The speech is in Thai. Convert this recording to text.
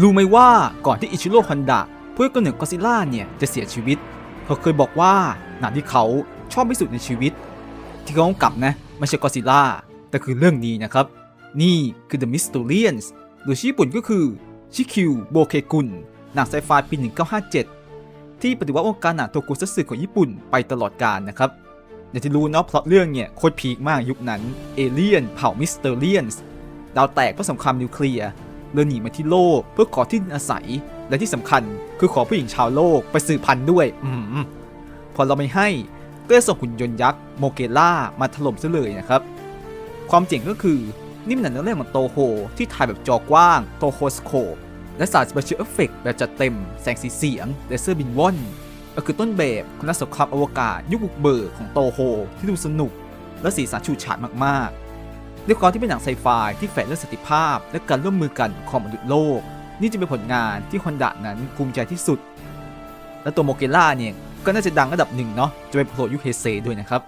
รู้ไหมว่าก่อนที่อิชิโร่ฮอนดะผู้กำเนิดก็อซิล่าเนี่ยจะเสียชีวิต เขาเคยบอกว่าหนังที่เขาชอบที่สุดในชีวิต ที่เขากำกับนะไม่ใช่ก็อซิลล่าแต่คือเรื่องนี้นะครับ นี่คือ The Mysterians หรือชื่อญี่ปุ่นก็คือชิคิวโบเคกุนหนังไซไฟปี 1957 ที่ปฏิวัติวงการหนังโทกุซัตสึของญี่ปุ่นไปตลอดกาลนะครับอย่างที่รู้เนาะเพราะเรื่องเนี่ยโคตรพีคมากยุคนั้นเอเลี่ยนเผ่ามิสเตอร์เลียนส์ดาวแตกเพราะสงครามนิวเคลียร์ เดินหนีมาที่โลก เพื่อขอที่ดินอาศัย และที่สำคัญคือขอผู้หญิงชาวโลกไปสืบพันธุ์ด้วย อืมพอเราไม่ให้ก็จะส่งหุ่นยนต์ยักษ์โมเกล่ามาถล่มซะเลยนะครับ ความเจ๋งก็คือนี่มันหนังเรื่องแรกของโตโฮที่ถ่ายแบบจอกว้างโตโฮสโคปและสารสเปเชียลเอฟเฟกต์แบบจัดเต็ม แสงสีเสียงเลเซอร์บินว่อนก็คือต้นแบบของนักสงครามอวกาศยุคบุกเบิกของโตโฮที่ดูสนุก และสีสันฉูดฉาดมากๆ ด้วยความที่เป็นหนังไซไฟที่แฝงเรื่องสติภาพ และการร่วมมือกันของมนุษย์โลก นี่จะเป็นผลงานที่ฮอนดะนั้นภูมิใจที่สุด และตัวโมเกล่าเนี่ยก็น่าจะดังระดับหนึ่งเนาะจะไปโผล่ยุคเฮเซด้วยนะครับ